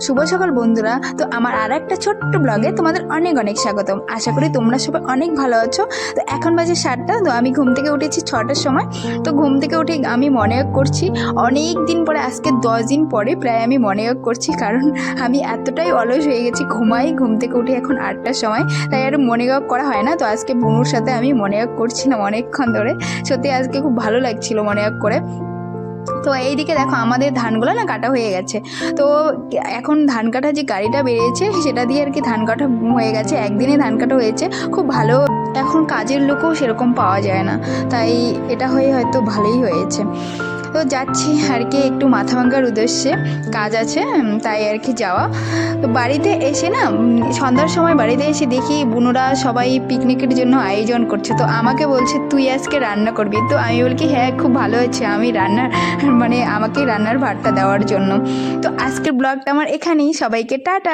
শুভ সকাল বন্ধুরা। তো আমার আর একটা ছোট্ট ব্লগে তোমাদের অনেক অনেক স্বাগতম। আশা করি তোমরা সবাই অনেক ভালো আছো। তো এখন বাজে সাতটা, তো আমি ঘুম থেকে উঠেছি ছটার সময়। তো ঘুম থেকে উঠে আমি মনে করছি, অনেক দিন পরে, আজকে দশ দিন পরে প্রায় আমি মনে করছি, কারণ আমি এতটাই অলস হয়ে গেছি, ঘুমাই ঘুম থেকে উঠে এখন আটটার সময়। তাই আর মনে করা হয় না। তো আজকে বুনুর সাথে আমি মনে করছিলাম অনেকক্ষণ ধরে। সত্যি আজকে খুব ভালো লাগছিল মনে করে। তো এইদিকে দেখো আমাদের ধানগুলো না কাটা হয়ে গেছে। তো এখন ধান কাটা যে গাড়িটা বেরিয়েছে, সেটা দিয়ে আর কি ধান কাটা হয়ে গেছে। একদিনে ধান কাটা হয়েছে, খুব ভালো। এখন কাজের লোকও সেরকম পাওয়া যায় না। তাই এটা হয়ে হয়তো ভালোই হয়েছে। তো যাচ্ছি আর কি একটু মাথা ভাঙ্গার উদ্দেশ্যে। কাজ আছে তাই আর কি যাওয়া। তো বাড়িতে এসে না সন্ধ্যার সময় বাড়িতে এসে দেখি বুনুরা সবাই পিকনিকের জন্য আয়োজন করছে। তো আমাকে বলছে, তুই আজকে রান্না করবি? তো আমি বলি হ্যাঁ খুব ভালো হয়েছে। আমি রান্নার মানে আমাকে রান্নার ভাতটা দেওয়ার জন্য। তো আজকের ব্লগটা আমার এখানেই। সবাইকে টাটা।